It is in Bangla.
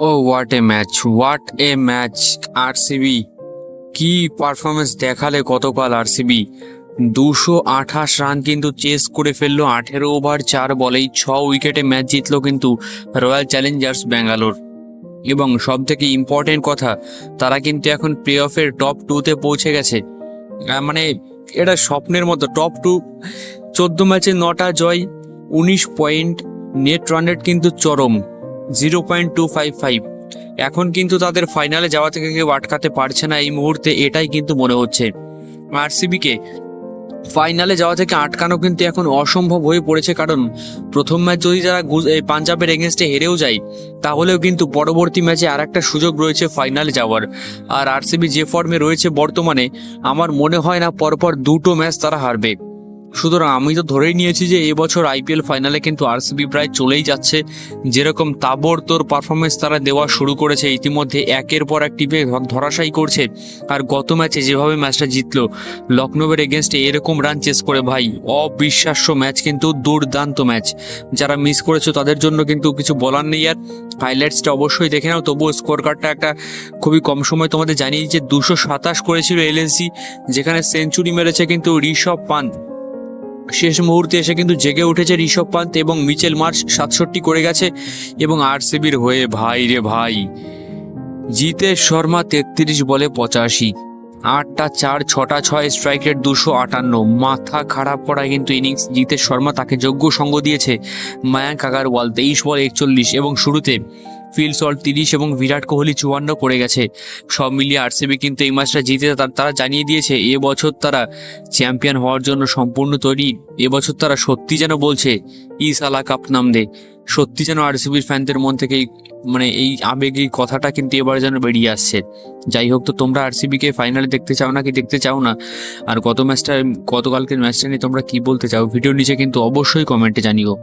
O what a match what a match RCB কি পারফরমেন্স দেখালে গতকাল আরসিবি দুশো আঠাশ রান কিন্তু চেস করে ফেলল আঠেরো ওভার চার বলেই ছ উইকেটে ম্যাচ জিতলো কিন্তু রয়্যাল চ্যালেঞ্জার্স ব্যাঙ্গালোর এবং সব থেকে ইম্পর্টেন্ট কথা, তারা কিন্তু এখন প্লে অফের টপ টুতে পৌঁছে গেছে। মানে এটা স্বপ্নের মতো টপ টু চোদ্দ ম্যাচে নটা জয়, উনিশ পয়েন্ট নেট রান কিন্তু চরম। Zero point two five five. এখন কিন্তু তাদের ফাইনালে যাওয়া থেকে কেউ আটকাতে পারছে না, এই মুহূর্তে এটাই কিন্তু মনে হচ্ছে। আরসিবিকে ফাইনালে যাওয়া থেকে আটকানো কিন্তু এখন অসম্ভব হয়ে পড়েছে, কারণ প্রথম ম্যাচ যদি এই পাঞ্জাবের এগেনস্টে হেরেও যায়, তাহলেও কিন্তু পরবর্তী ম্যাচে আর একটা সুযোগ রয়েছে ফাইনালে যাওয়ার। আর আরসিবি যে ফর্মে রয়েছে বর্তমানে, আমার মনে হয় না পরপর দুটো ম্যাচ তারা হারবে। সুতরাং আমি তো ধরেই নিয়েছি যে এবছর আইপিএল ফাইনালে কিন্তু আরসিবি প্রায় চলেই যাচ্ছে। যেরকম তাবড়তোর পারফরমেন্স তারা দেওয়া শুরু করেছে, ইতিমধ্যে একের পর এক টিমে ধরাশায়ী করছে। আর গত ম্যাচে যেভাবে ম্যাচটা জিতলো, লখনৌয়ের এগেনস্টে এরকম রান চেস করে ভাই, অবিশ্বাস্য ম্যাচ কিন্তু দুর্দান্ত ম্যাচ। যারা মিস করেছ তাদের জন্য কিন্তু কিছু বলার নেই। আর হাইলাইটসটা অবশ্যই দেখে নাও, তবুও স্কোর কার্ডটা একটা খুবই কম সময় তোমাদের জানিয়ে যে দুশো সাতাশ করেছিল এলএনসি যেখানে সেঞ্চুরি মেরেছে কিন্তু ঋষভ পান্ত শেষ মুহূর্তে এসে কিন্তু জেগে উঠেছে ঋষভ পান্ত এবং মিচেল মার্চ সাতষট্টি করে গেছে এবং আরসিবির হয়ে ভাই রে ভাই। জিতেশ শর্মা তেত্রিশ বলে পঁচাশি। আটটা চার, ছটা ছয় স্ট্রাইক রেট দুশো আটান্ন। মাথা খারাপ করা কিন্তু ইনিংস জিতে শর্মা তাকে যোগ্য সঙ্গ দিয়েছে মায়াঙ্ক আগারওয়াল, তেইশ বল একচল্লিশ এবং শুরুতে ফিল তিরিশ এবং বিরাট কোহলি চুয়ান্ন করে গেছে। সব মিলিয়ে আরসিবি কিন্তু এই ম্যাচটা জিতে তারা জানিয়ে দিয়েছে এবছর তারা চ্যাম্পিয়ন হওয়ার জন্য সম্পূর্ণ তৈরি এবছর তারা সত্যি যেন বলছে ইসালা কাপ নাম দে। সত্যি যেন আরসিবির ফ্যানদের মন থেকে এই মানে এই আবেগী কথাটা কিন্তু এবার যেন বেরিয়ে আসছে। যাই হোক, তো তোমরা আরসিবিকে ফাইনালে দেখতে চাও না কি দেখতে চাও না? আর গত ম্যাচটা গতকালকের ম্যাচটা নিয়ে তোমরা কি বলতে চাও? ভিডিও নিচে কিন্তু অবশ্যই কমেন্টে জানিও।